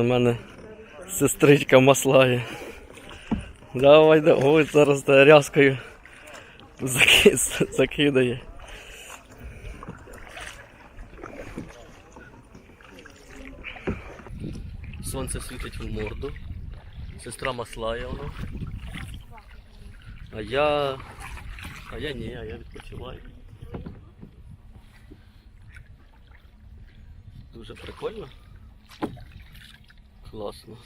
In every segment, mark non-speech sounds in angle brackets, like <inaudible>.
У мене сестричка маслає. Давай, давай, зараз рязкою <laughs> закидає. Сонце світить в морду. Сестра маслає воно. А я. А я ні, а я відпочиваю. Дуже прикольно. Класно.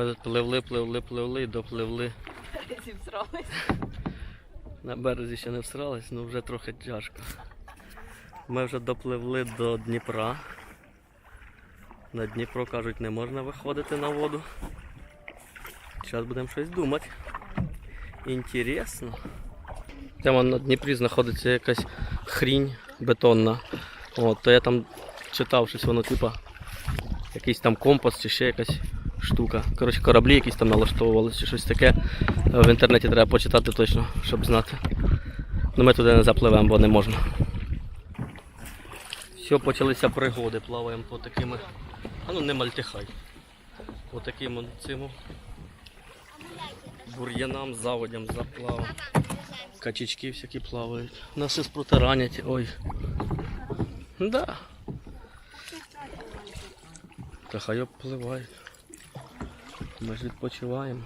Ми тут пливли, пливли, пливли і допливли. На березі ще не всрались, але вже трохи тяжко. Ми вже допливли до Дніпра. На Дніпро кажуть, не можна виходити на воду. Зараз будемо щось думати. Інтересно. Там на Дніпрі знаходиться якась хрінь бетонна. От, то я там читав щось воно типа якийсь там компас чи ще якась штука. Коротше, кораблі якісь там налаштовувалися чи щось таке. В інтернеті треба почитати точно, щоб знати. Ну ми туди не запливемо, бо не можна. Все, почалися пригоди, плаваємо по такими. А ну не мальтихай. По таким цим бур'янам, заводям заплавав. Качечки всякі плавають. Нас із протаранять. Ой. Да. Та хай обпливають. Ми ж відпочиваємо.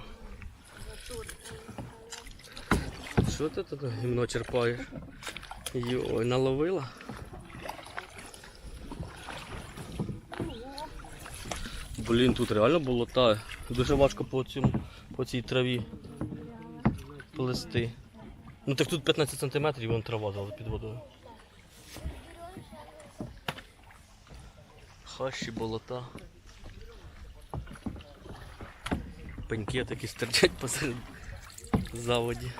Що ти тут гімно черпаєш? Йой, наловила? Блін, тут реально болота. Дуже важко по, цьому, по цій траві плести. Ну так тут 15 см і вон трава зала під водою. Хащі болота. Пеньки такі стирчать <laughs> посеред заводі.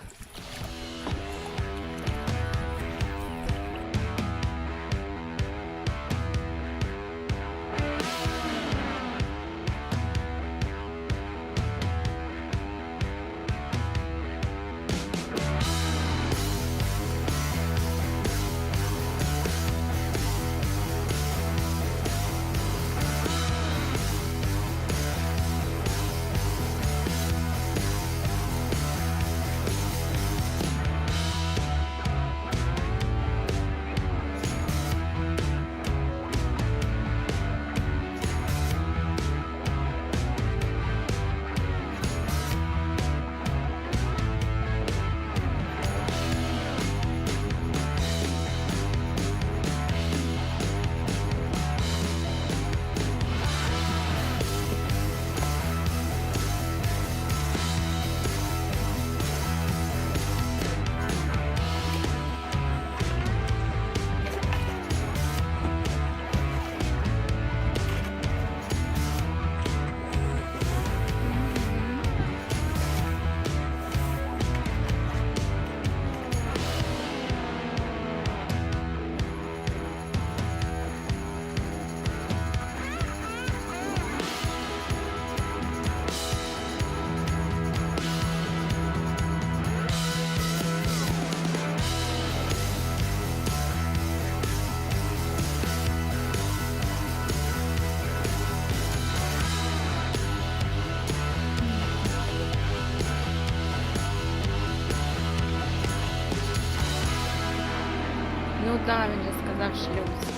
куда мені сказав шлюз.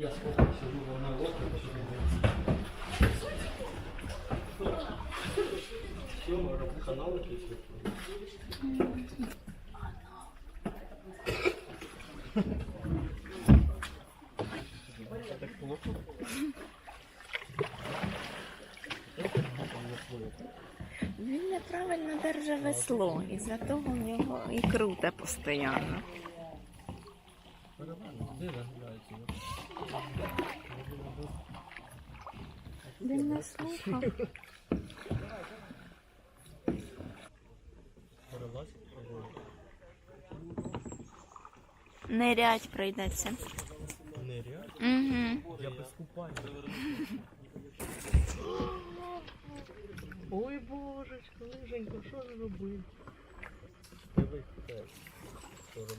Я сколько сижу на лодке, канал якийсь. Він неправильно держи весло, і за того в нього і круте постійно. Де загуляється? Він не слухав. Нирять прийдеться. Нирять? Угу. Я без купання. Ой, божечко, лиженько, що ж робити? Дивись, що робити.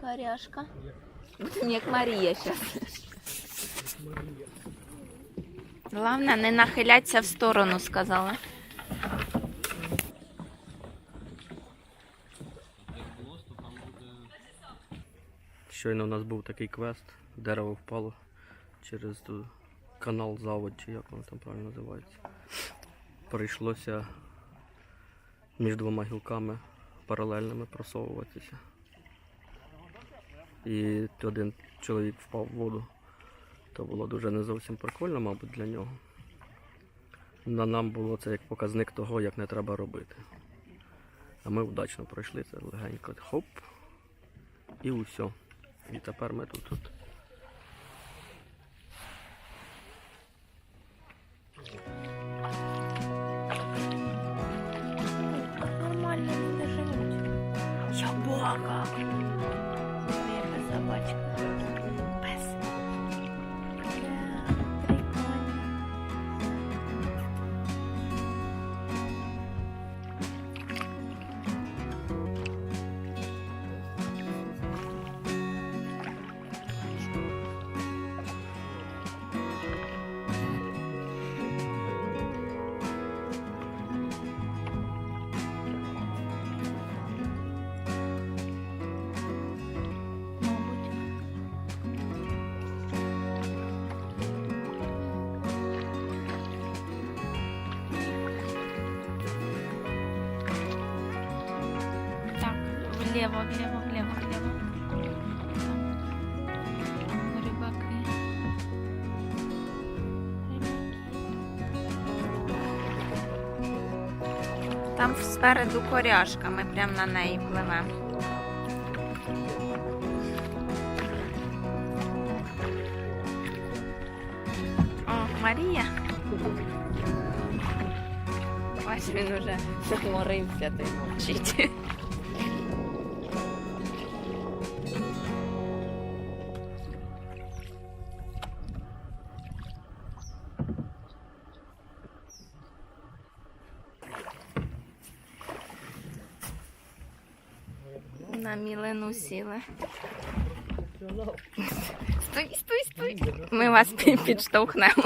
Коряшка. як Як Марія зараз. Головне, не нахиляться в сторону, сказала. Щойно у нас був такий квест, дерево впало через канал завод, чи як воно там правильно називається. Прийшлося між двома гілками паралельними просовуватися. І один чоловік впав в воду. То було дуже не зовсім прикольно, мабуть, для нього. На нам було це як показник того, як не треба робити. А ми вдачно пройшли це легенько. Хоп. І усе. І тепер ми тут. Влево, влево, влево, влево. Там спереду коряшка, ми прямо на неї пливемо. Марія. Ось він уже захмурився, ти мовчить. Сіли. Стой, стой, стой. Ми вас пі- підштовхнемо.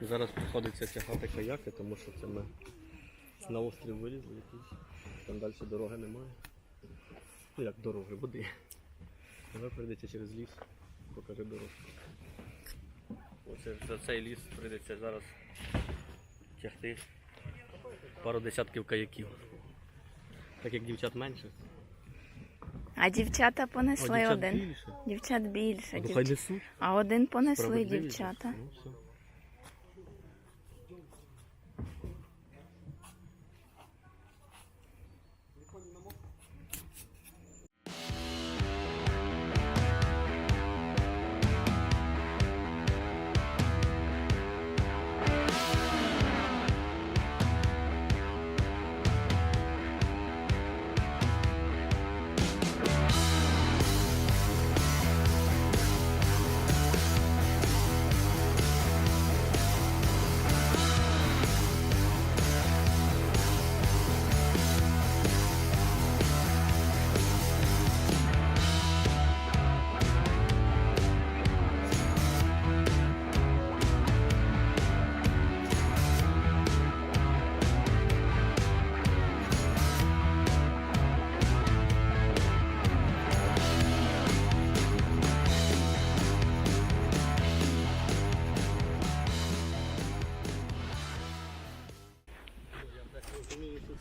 Зараз приходиться тягати каяки, тому що це ми на острів вилізли якийсь. Там далі дороги немає. Ну як дороги, води. Тепер прийдеться через ліс, покажи дорогу. Оце за цей ліс прийдеться зараз тягти пару десятків каяків. Так як дівчат менше, А дівчата понесли дівчат один. більше. Дівчат більше. А, дівч- А один понесли дівчата. Ну, все.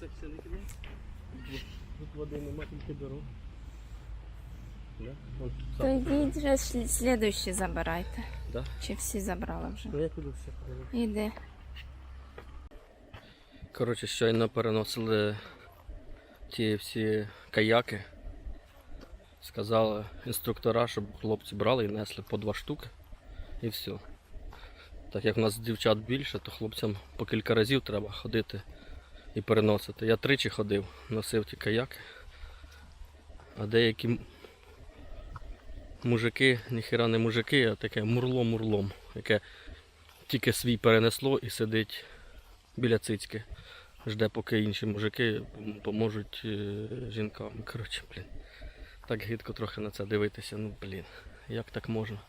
Це все не кінець. Тут води нема, тільки дорога. Да? От, То йдіть вже слідуючі забирайте. Да? Чи всі забрали вже? Ну я піду все подивлюсь. Іди. Коротше, щойно переносили ті всі каяки. Сказали інструктора, щоб хлопці брали і несли по два штуки. І все. Так як в нас дівчат більше, то хлопцям по кілька разів треба ходити і переносити. Я тричі ходив, носив ті каяки. А деякі мужики, ніхіра не мужики, а таке мурло-мурлом, яке тільки свій перенесло і сидить біля цицьки. Жде, поки інші мужики поможуть е, жінкам. Коротше, блін. Так гидко трохи на це дивитися. Ну, блін, як так можна?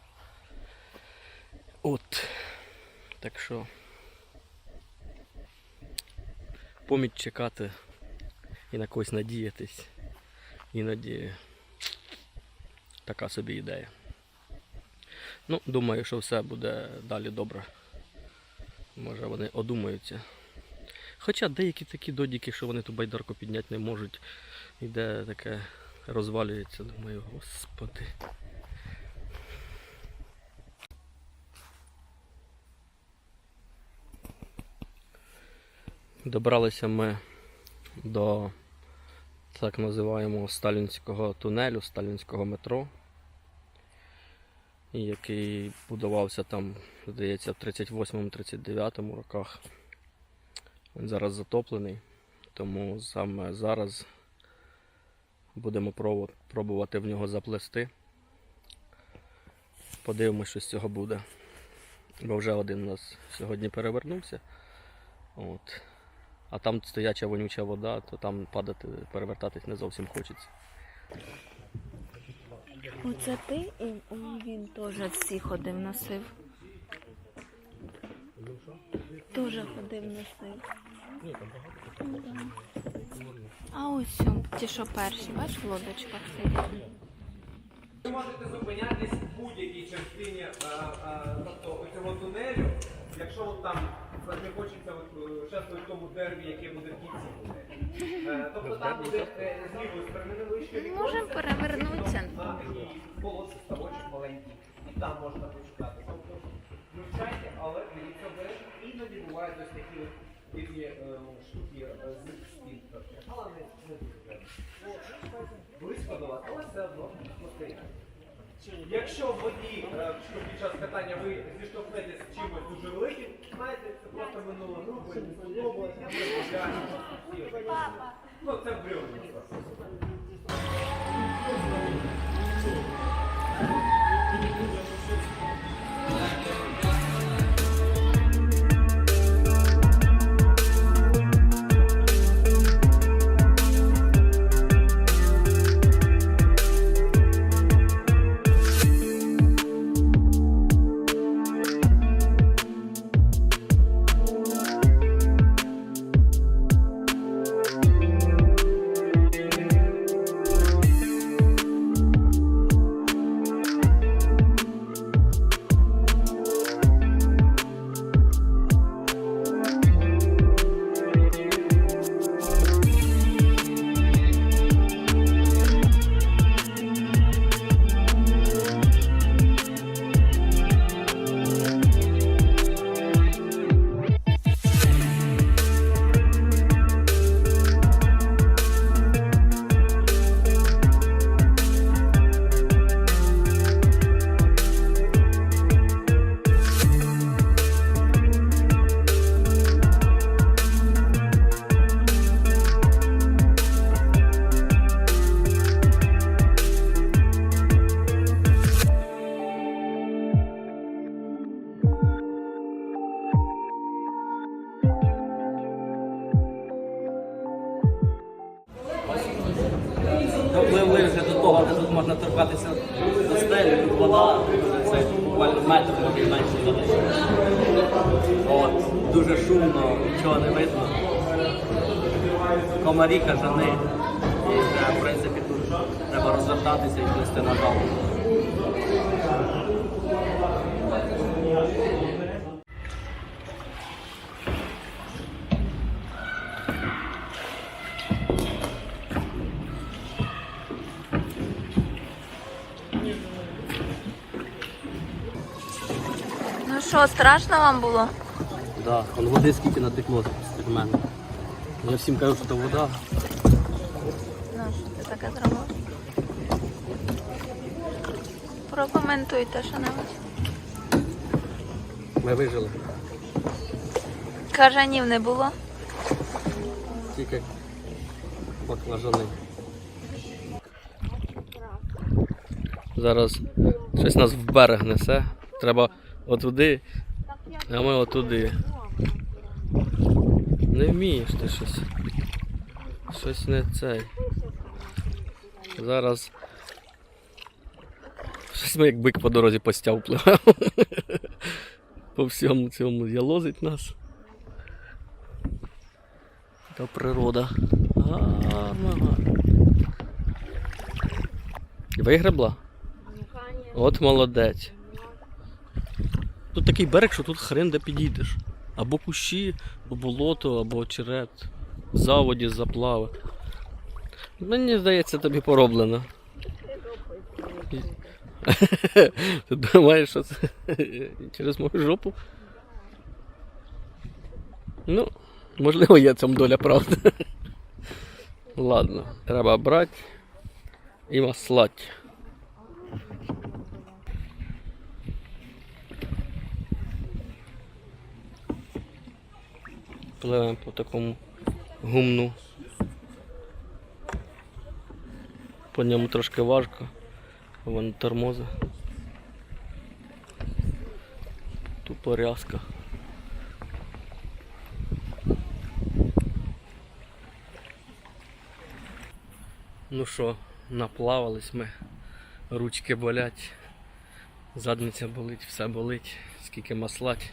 От. Так що. Поміть чекати і на когось надіятись. Іноді така собі ідея. Ну, думаю, що все буде далі добре. Може вони одумаються. Хоча деякі такі додіки, що вони ту байдарку підняти не можуть, іде таке розвалюється, думаю, господи. Добралися ми до так називаємо сталінського тунелю, сталінського метро, який будувався там, здається, в 38-39 роках. Він зараз затоплений, тому саме зараз будемо пробувати в нього заплести. Подивимось, що з цього буде. Бо вже один у нас сьогодні перевернувся. От. А там стояча вонюча вода, то там падати, перевертатись не зовсім хочеться. Оце ти і він теж всі ходив носив. Теж ходив носив. А ось ті, що перші, бачиш, в лодочках сидять. Ви можете зупинятись в будь-якій частині е, е, тобто цього тунелю, якщо от там не хочеться е, участвувати в тому дербі, яке буде в кінці. Е, Тобто там буде е, з лівої сторони віконце, Можемо перевернутися. на такий полосий ставочок маленький, і там можна почекати. Тобто включайте, але дивіться обережно, іноді бувають ось такі от е, штуки з спінкою. Але не, не дуже. Близько до вас, але все одно спостерігайте. Якщо в воді е, під час катання ви зіштовхнетесь з чимось дуже великим, знаєте, це просто минуло групу, не сподобалось, я не Ну, це брьовно. Треба розвертатися і плисти на жалобу. Ну що, страшно вам було? Да, он води скільки натекло з мене. Я всім кажу, що це вода. Ну, що ти таке зробив? Прокоментуйте що-небудь. Ми вижили. Кажанів не було. Тільки баклажани. Зараз щось нас в берег несе. Треба отуди, а ми отуди. Не вмієш ти щось. Щось не цей. Зараз. Ми як бик по дорозі по стяв. <laughs> По всьому цьому ялозить нас. Та природа. Гарна. Вигребла? От молодець. Тут такий берег, що тут хрен де підійдеш. Або кущі, або болото, або очерет. Заводі, заплави. Мені здається, тобі пороблено. Ти думаєш, що це через мою жопу? Ну, можливо, є цьому доля правди. <laughs> Ладно, треба брати і маслати. Пливемо по такому гумну. По ньому трошки важко, воно тормози. Тупо рязка. Ну що, наплавались ми, ручки болять, задниця болить, все болить, скільки маслать.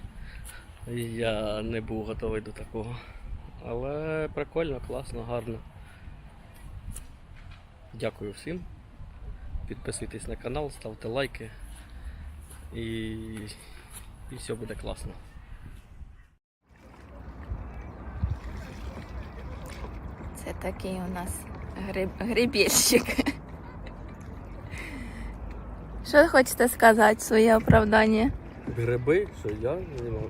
Я не був готовий до такого. Але прикольно, класно, гарно. Дякую всім. Підписуйтесь на канал, ставте лайки. І, і все буде класно. Це такий у нас гриб... грибільщик. Що ви хочете сказати своє оправдання? Гриби, що я займався?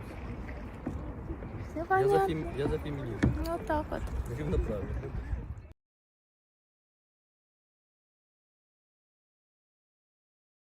Я за, фім... я за фемінізм. Ну так от. Рівноправ'я.